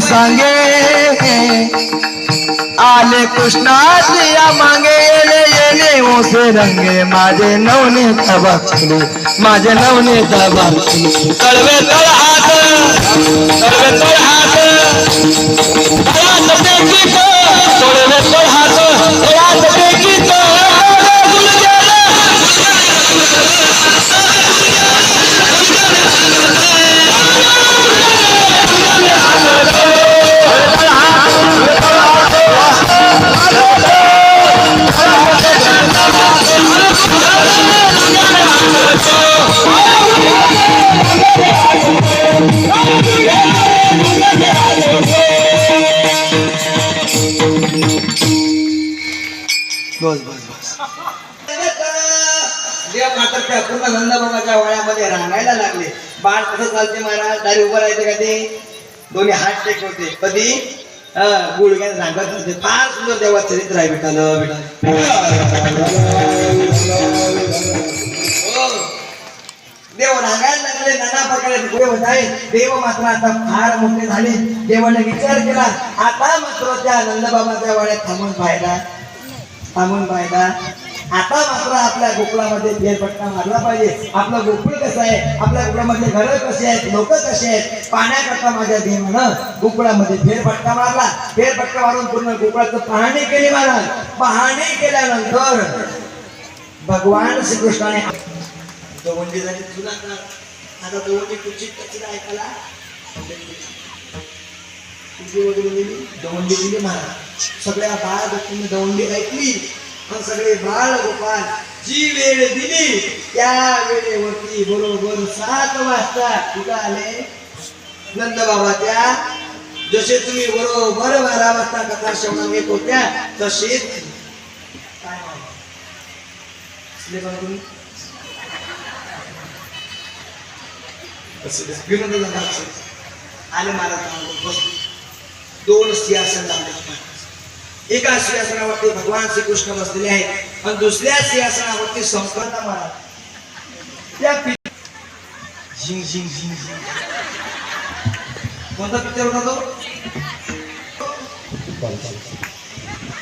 सांगे। आले कृष्णाच्या मागे येणे येणे ओसे रंगे। माझे नवने तबाखले, माझे नवने तबाखले। तळवे तळ हात तळवे तळ बस बस बस. देव मात्र त्या पूर्ण नंदबाबाच्या वयामध्ये रांगायला लागले. बाळ कसं चालते महाराज? दारी उभं राहायचे का ते? दोन्ही हात टेक होते. कधी? गुडघ्याने सांगत नसते फार सुंदर देवा चरित्र आहे विठाल हो. देव रांगायला लागले नाना प्रकारे होत आहे देव मात्र आता फार मोठे झाले. देवाने विचार केला आता मात्र त्या नंदबाबाच्या वाड्यात थांबून पाहिला थांबून पाहिला. आता मात्र आपल्या गोकुळामध्ये फेरपट्टा मारला पाहिजे. आपलं गोकुळ कसं आहे? आपल्या गोकुळामध्ये घरं कशी आहेत? लोक कसे आहेत? पाण्याकरता माझ्या देवानं गोकुळामध्ये फेरपट्टा मारला. फेरपट्टा मारून पूर्ण गोकुळाचं पाहणी केली महाराज. पाहणी केल्यानंतर भगवान श्रीकृष्णाने दवंडी झाली तुला का आता दवंडी तुझी कचरा ऐकायला तुझी वगैरे दिली दवंडी दिली महाराज. सगळ्या बाळ गोष्टींनी दवंडी ऐकली. पण सगळे बाळ गोपाल जी वेळ दिली त्या वेळेवरती बरोबर सात वाजता कुठं आले नंद बाबाच्या जसे तुम्ही बरोबर बारा वाजता कथा श्रवण येत होत्या तसेच काय आले महाराज बस. दोन सिंहासन लावले. एका सिंहासनावरती भगवान श्रीकृष्ण बसलेले आहेत आणि दुसऱ्या सिंहासनावरती संपदा महाराज. त्या झिंग झिंग झिंग झिंग. कोणता पिक्चर होता तो?